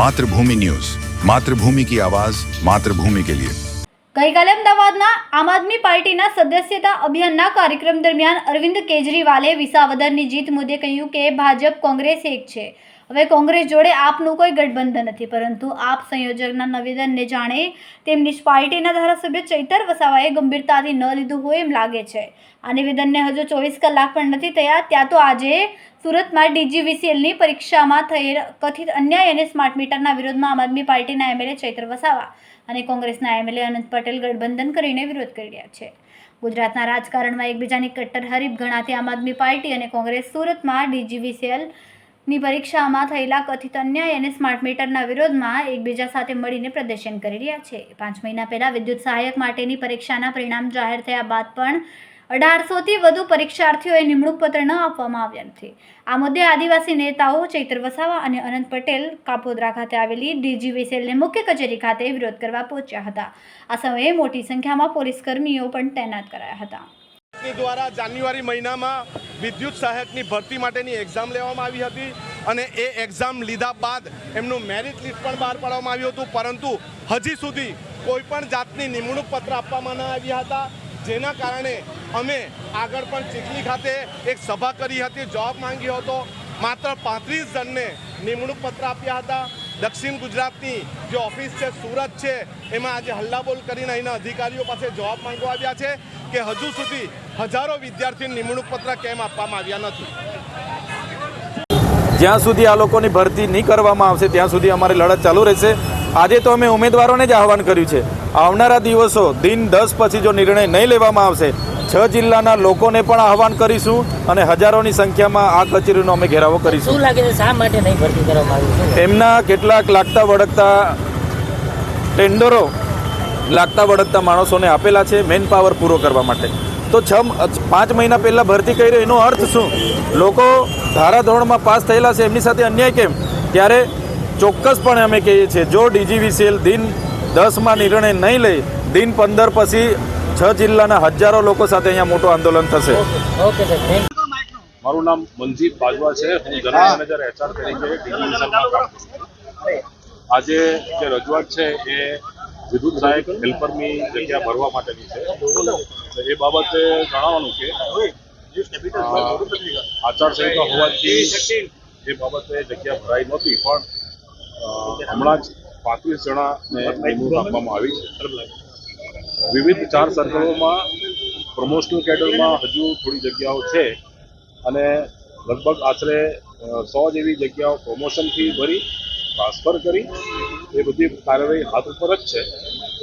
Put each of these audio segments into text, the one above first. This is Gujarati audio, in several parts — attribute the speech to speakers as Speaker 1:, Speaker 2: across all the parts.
Speaker 1: માતૃભૂમિ ન્યૂઝ. માતૃભૂમિ કી આવાજ, માતૃભૂમિ કે લિયે.
Speaker 2: ગઈકાલે અમદાવાદના આમ આદમી પાર્ટીના સદસ્યતા અભિયાનના કાર્યક્રમ દરમિયાન અરવિંદ કેજરીવાલે વિસાવદરની જીત મુદ્દે કહ્યું કે ભાજપ કોંગ્રેસ એક છે. હવે કોંગ્રેસ જોડે આપનું કોઈ ગઠબંધન નથી, પરંતુ આપ સંયોજકના નિવેદનને જાણે તેમની પાર્ટીના ધારાસભ્ય ચૈતર વસાવાએ ગંભીરતાથી ન લીધું હોય એમ લાગે છે. આ નિવેદનને હજુ ચોવીસ કલાક પણ નથી થયા, ત્યાં તો આજે સુરતમાં ડીજીવીસીએલની પરીક્ષામાં થયેલ કથિત અન્યાય અને સ્માર્ટ મીટરના વિરોધમાં આમ આદમી પાર્ટીના એમએલએ ચૈત્ર વસાવા અને કોંગ્રેસના એમએલએ અનંત પટેલ ગઠબંધન કરીને વિરોધ કરી રહ્યા છે. ગુજરાતના રાજકારણમાં એકબીજાની કટ્ટર હરીફ ગણાતી આમ આદમી પાર્ટી અને કોંગ્રેસ સુરતમાં ડીજીવીસીએલ ની પરીક્ષામાં થયેલા કથિત અન્યાય અને સ્માર્ટ મીટરના વિરોધમાં એકબીજા સાથે મળીને પ્રદર્શન કરી રહ્યા છે. પાંચ મહિના પહેલા વિદ્યુત સહાયક માટેની પરીક્ષાના પરિણામ જાહેર થયા બાદ પણ અઢારસોથી વધુ પરીક્ષાર્થીઓએ નિમણૂક પત્ર ન આપવામાં આવ્યા નથી. આ મુદ્દે આદિવાસી નેતાઓ ચૈત્ર વસાવા અને અનંત પટેલ કાપોદ્રા ખાતે આવેલી ડીજીવીસીએલની મુખ્ય કચેરી ખાતે વિરોધ કરવા પહોંચ્યા હતા. આ સમયે મોટી સંખ્યામાં પોલીસ કર્મીઓ પણ તૈનાત કરાયા હતા.
Speaker 3: દ્વારા જાન્યુઆરી મહિનામાં વિદ્યુત સહાયકની ભરતી માટેની એક્ઝામ લેવામાં આવી હતી અને એ એક્ઝામ લીધા બાદ એમનું મેરિટ લિસ્ટ પણ બહાર પાડવામાં આવ્યું હતું. પરંતુ હજી સુધી કોઈ પણ જાતની નિમણૂક પત્ર આપવામાં ન આવ્યા હતા. જેના કારણે અમે આગળ પણ ચીખલી ખાતે એક સભા કરી હતી, જવાબ માંગ્યો હતો. માત્ર પાંત્રીસ જણને નિમણૂક પત્ર આપ્યા હતા. દક્ષિણ ગુજરાતની જે ઓફિસ છે, સુરત છે, એમાં આજે હલ્લાબોલ કરીને અહીંના અધિકારીઓ પાસે જવાબ માંગવા આવ્યા છે કે હજુ સુધી હજારો વિદ્યાર્થીઓને નિમણૂક પત્ર કેમ આપવામાં આવ્યા નથી?
Speaker 4: જ્યાં સુધી આ લોકોની ભરતી નહીં કરવામાં આવશે ત્યાં સુધી અમારી લડત ચાલુ રહેશે. આજે તો અમે ઉમેદવારોને જ આહવાન કર્યું છે. આવનારા દિવસો દિન દસ પછી જો નિર્ણય નહીં લેવામાં આવશે છ જિલ્લાના લોકોને પણ આહવાન કરીશું અને હજારોની સંખ્યામાં આ કચેરીનો અમે ઘેરાવો કરીશું.
Speaker 5: શું લાગે છે શા માટે નહીં ભરતી કરવામાં આવ્યું
Speaker 4: એમના કેટલાક લાગતા વળગતા ટેન્ડરો લાગતા વળગતા માણસોને આપેલા છે મેન પાવર પૂરો કરવા માટે. તો છ પાંચ મહિના પહેલાં ભરતી કરી એનો અર્થ શું? લોકો ધારાધોરણમાં પાસ થયેલા છે એમની સાથે અન્યાય કેમ? ત્યારે ચોક્કસપણે અમે કહીએ છીએ જો ડીજીવીસીએલ દિન દસમાં નિર્ણય નહીં લે દિન પંદર પછી છ જિલ્લાના હજારો લોકો સાથે અહીંયા મોટું આંદોલન થશે.
Speaker 5: ઓકે સર થેન્ક
Speaker 6: મારું નામ મનજીત બાજવા છે. હું જનરલ મેનેજર એચઆર તરીકે ડિવિઝનમાં કામ કરું છું. આજે જે રજૂઆત છે એ વિદ્યુત સહાયક હેલ્પરની જગ્યા ભરવા માટેની છે. એ બાબતે જણાવવાનું કે આચારસંહિતા હોવાથી એ બાબતે જગ્યા ભરાઈ નહોતી, પણ હમણાં જ પાંત્રીસ જણાને આપવામાં આવી છે. વિવિધ ચાર સર્કલોમાં પ્રમોશનલ કેડરમાં હજુ થોડી જગ્યાઓ છે અને લગભગ આશરે સો જેવી જગ્યાઓ પ્રમોશનથી ભરી ટ્રાન્સફર કરી એ બધી કાર્યવાહી હાથ ઉપર જ છે.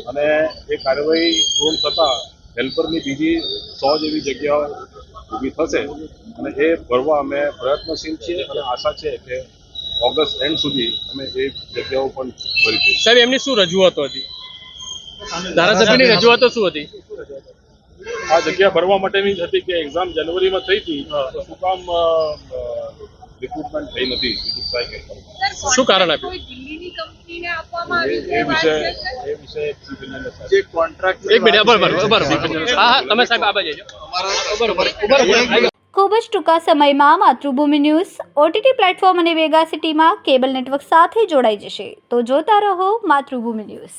Speaker 6: અને એ કાર્યવાહી પૂર્ણ થતાં હેલ્પરની બીજી સો જેવી જગ્યાઓ ઊભી થશે. અને એ ભરવા અમે પ્રયત્નશીલ છીએ અને આશા છે કે ઓગસ્ટ એન્ડ સુધી અમે એ જગ્યાઓ પણ ભરી દઈશું.
Speaker 7: સાહેબ એમની શું રજૂઆતો હતી? ધારાસભ્યની રજૂઆતો શું હતી?
Speaker 6: આ જગ્યા ભરવા માટેની જ હતી કે એક્ઝામ જાન્યુઆરીમાં થઈ હતી. તો શું કામ રિક્રુટમેન્ટ થઈ નથી.
Speaker 7: શું કારણ આપ્યું.
Speaker 2: ખૂબ જ ટૂંકા સમયમાં માતૃભૂમિ ન્યૂઝ ઓટીટી પ્લેટફોર્મ અને વેગા સિટીમાં કેબલ નેટવર્ક સાથે જોડાઈ જશે. તો જોતા રહો માતૃભૂમિ ન્યૂઝ.